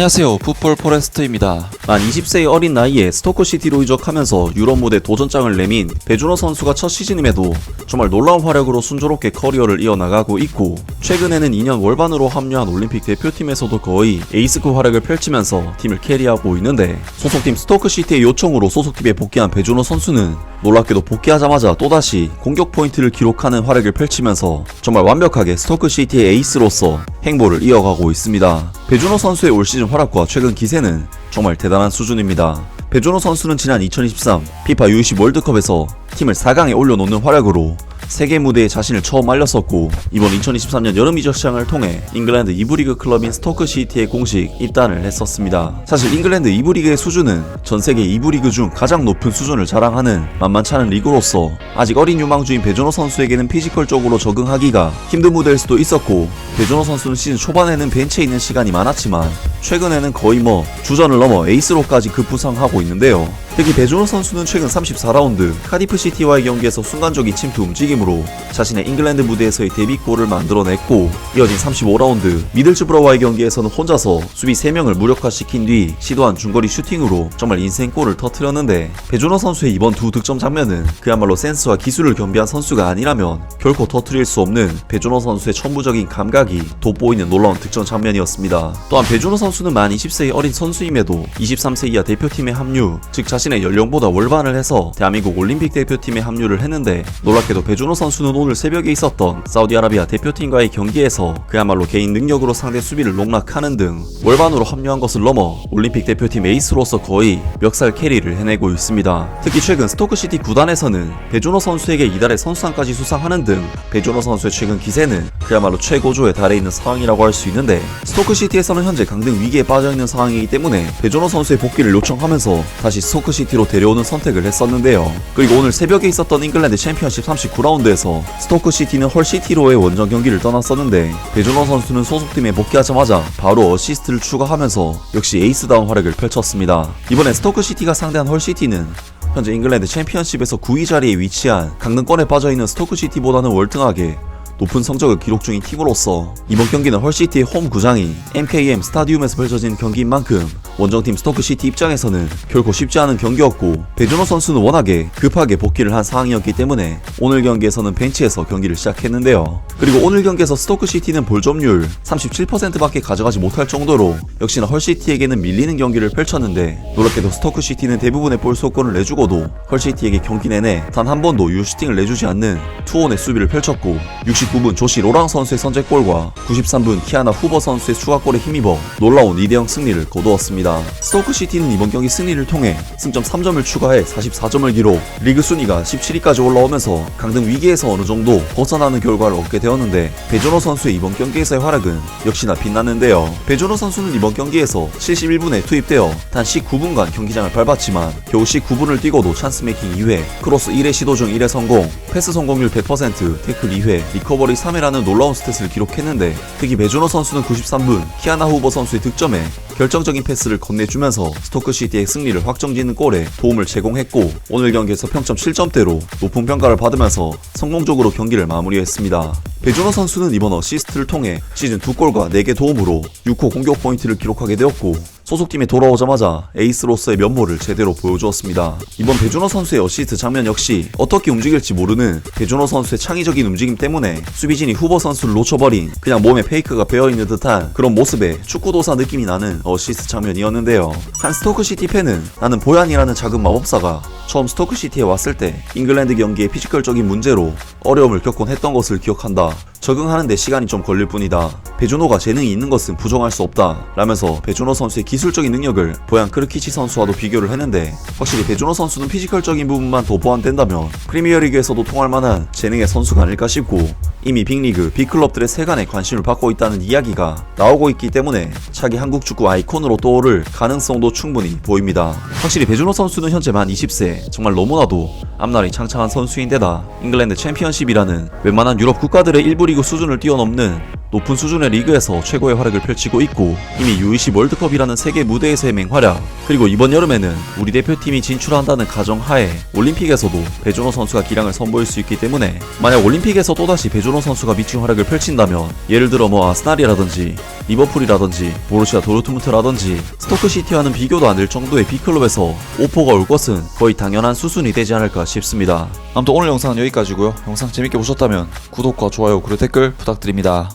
안녕하세요. 풋볼 포레스트입니다. 만 20세의 어린 나이에 스토커시티로 이적하면서 유럽 무대 도전장을 내민 배준호 선수가 첫 시즌임에도 정말 놀라운 활약으로 순조롭게 커리어를 이어나가고 있고 최근에는 2년 월반으로 합류한 올림픽 대표팀에서도 거의 에이스급 활약을 펼치면서 팀을 캐리하고 있는데 소속팀 스토커시티의 요청으로 소속팀에 복귀한 배준호 선수는 놀랍게도 복귀하자마자 또다시 공격 포인트를 기록하는 활약을 펼치면서 정말 완벽하게 스토크시티의 에이스로서 행보를 이어가고 있습니다. 배준호 선수의 올 시즌 활약과 최근 기세는 정말 대단한 수준입니다. 배준호 선수는 지난 2023 피파 U20 월드컵에서 팀을 4강에 올려놓는 활약으로 세계 무대에 자신을 처음 알렸었고 이번 2023년 여름 이적 시장을 통해 잉글랜드 2부 리그 클럽인 스토크 시티에 공식 입단을 했었습니다. 사실 잉글랜드 2부 리그의 수준은 전 세계 2부 리그 중 가장 높은 수준을 자랑하는 만만치 않은 리그로서 아직 어린 유망주인 배준호 선수에게는 피지컬적으로 적응하기가 힘든 무대일 수도 있었고 배준호 선수는 시즌 초반에는 벤치에 있는 시간이 많았지만 최근에는 거의 뭐 주전을 넘어 에이스로까지 급부상하고 있는데요. 특히 배준호 선수는 최근 34라운드 카디프 시티와의 경기에서 순간적인 침투 움직임으로 자신의 잉글랜드 무대에서의 데뷔골을 만들어냈고 이어진 35라운드 미들즈브러와의 경기에서는 혼자서 수비 3명을 무력화시킨 뒤 시도한 중거리 슈팅으로 정말 인생골을 터트렸는데 배준호 선수의 이번 두 득점 장면은 그야말로 센스와 기술을 겸비한 선수가 아니라면 결코 터트릴 수 없는 배준호 선수의 천부적인 감각이 돋보이는 놀라운 득점 장면이었습니다. 또한 배준호 선수 는 만 20세의 어린 선수임에도 23세 이하 대표팀에 합류, 즉 자신의 연령보다 월반을 해서 대한민국 올림픽 대표팀에 합류를 했는데 놀랍게도 배준호 선수는 오늘 새벽에 있었던 사우디아라비아 대표팀과의 경기에서 그야말로 개인 능력으로 상대 수비를 농락하는 등 월반으로 합류한 것을 넘어 올림픽 대표팀 에이스로서 거의 멱살 캐리를 해내고 있습니다. 특히 최근 스토크시티 구단에서는 배준호 선수에게 이달에 선수상까지 수상하는 등 배준호 선수의 최근 기세는 그야말로 최고조에 달해 있는 상황이라고 할 수 있는데 스토크시티에서는 현재 강등 위기에 빠져 있는 상황이기 때문에 배준호 선수의 복귀를 요청하면서 다시 스토크시티로 데려오는 선택을 했었는데요. 그리고 오늘 새벽에 있었던 잉글랜드 챔피언십 39라운드에서 스토크시티는 헐시티로의 원정 경기를 떠났었는데 배준호 선수는 소속팀에 복귀하자마자 바로 어시스트를 추가하면서 역시 에이스다운 활약을 펼쳤습니다. 이번에 스토크시티가 상대한 헐시티는 현재 잉글랜드 챔피언십에서 9위 자리에 위치한 강등권에 빠져있는 스토크시티보다는 월등하게 높은 성적을 기록 중인 팀으로서 이번 경기는 헐시티의 홈 구장이 MKM 스타디움에서 펼쳐진 경기인 만큼 원정팀 스토크시티 입장에서는 결코 쉽지 않은 경기였고 배준호 선수는 워낙에 급하게 복귀를 한 상황이었기 때문에 오늘 경기에서는 벤치에서 경기를 시작했는데요. 그리고 오늘 경기에서 스토크시티는 볼 점유율 37%밖에 가져가지 못할 정도로 역시나 헐시티에게는 밀리는 경기를 펼쳤는데 놀랍게도 스토크시티는 대부분의 볼 소권을 내주고도 헐시티에게 경기 내내 단 한 번도 유슈팅을 내주지 않는 투혼의 수비를 펼쳤고 69분 조시 로랑 선수의 선제골과 93분 키아나 후버 선수의 추가골에 힘입어 놀라운 2대0 승리를 거두었습니다. 스토크시티는 이번 경기 승리를 통해 승점 3점을 추가해 44점을 기록 리그 순위가 17위까지 올라오면서 강등 위기에서 어느 정도 벗어나는 결과를 얻게 되었는데 배준호 선수의 이번 경기에서의 활약은 역시나 빛났는데요. 배준호 선수는 이번 경기에서 71분에 투입되어 단 19분간 경기장을 밟았지만 겨우 19분을 뛰고도 찬스 메이킹 2회, 크로스 1회 시도 중 1회 성공, 패스 성공률 100%, 태클 2회, 리커버리 3회라는 놀라운 스탯을 기록했는데 특히 배준호 선수는 93분 키아나 후버 선수의 득점에 결정적인 패스를 건네주면서 스토크 시티의 승리를 확정짓는 골에 도움을 제공했고 오늘 경기에서 평점 7점대로 높은 평가를 받으면서 성공적으로 경기를 마무리했습니다. 배준호 선수는 이번 어시스트를 통해 시즌 2골과 4개 도움으로 6호 공격 포인트를 기록하게 되었고 소속팀에 돌아오자마자 에이스로서의 면모를 제대로 보여주었습니다. 이번 배준호 선수의 어시스트 장면 역시 어떻게 움직일지 모르는 배준호 선수의 창의적인 움직임 때문에 수비진이 후보 선수를 놓쳐버린 그냥 몸에 페이크가 베어있는 듯한 그런 모습에 축구도사 느낌이 나는 어시스트 장면이었는데요. 한 스토크시티 팬은 나는 보얀이라는 작은 마법사가 처음 스토크시티에 왔을 때 잉글랜드 경기의 피지컬적인 문제로 어려움을 겪곤 했던 것을 기억한다. 적응하는데 시간이 좀 걸릴 뿐이다. 배준호가 재능이 있는 것은 부정할 수 없다. 라면서 배준호 선수의 기술적인 능력을 보양 크르키치 선수와도 비교를 했는데 확실히 배준호 선수는 피지컬적인 부분만 더 보완된다면 프리미어리그에서도 통할 만한 재능의 선수가 아닐까 싶고 이미 빅리그, 빅클럽들의 세간에 관심을 받고 있다는 이야기가 나오고 있기 때문에 차기 한국 축구 아이콘으로 떠오를 가능성도 충분히 보입니다. 확실히 배준호 선수는 현재 만 20세, 정말 너무나도 앞날이 창창한 선수인데다 잉글랜드 챔피언십이라는 웬만한 유럽 국가들의 일부 리그 수준을 뛰어넘는 높은 수준의 리그에서 최고의 활약을 펼치고 있고 이미 U20 월드컵이라는 세계 무대에서의 맹활약 그리고 이번 여름에는 우리 대표팀이 진출한다는 가정하에 올림픽에서도 배준호 선수가 기량을 선보일 수 있기 때문에 만약 올림픽에서 또다시 배준호 선수가 미친 활약을 펼친다면 예를 들어 뭐 아스날이라든지 리버풀이라든지 보루시아 도르트문트라든지 스토크시티와는 비교도 안 될 정도의 B클럽에서 오퍼가 올 것은 거의 당연한 수순이 되지 않을까 싶습니다. 아무튼 오늘 영상은 여기까지고요. 영상 재밌게 보셨다면 구독과 좋아요 그리고 댓글 부탁드립니다.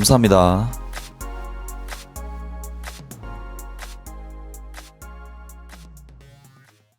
감사합니다.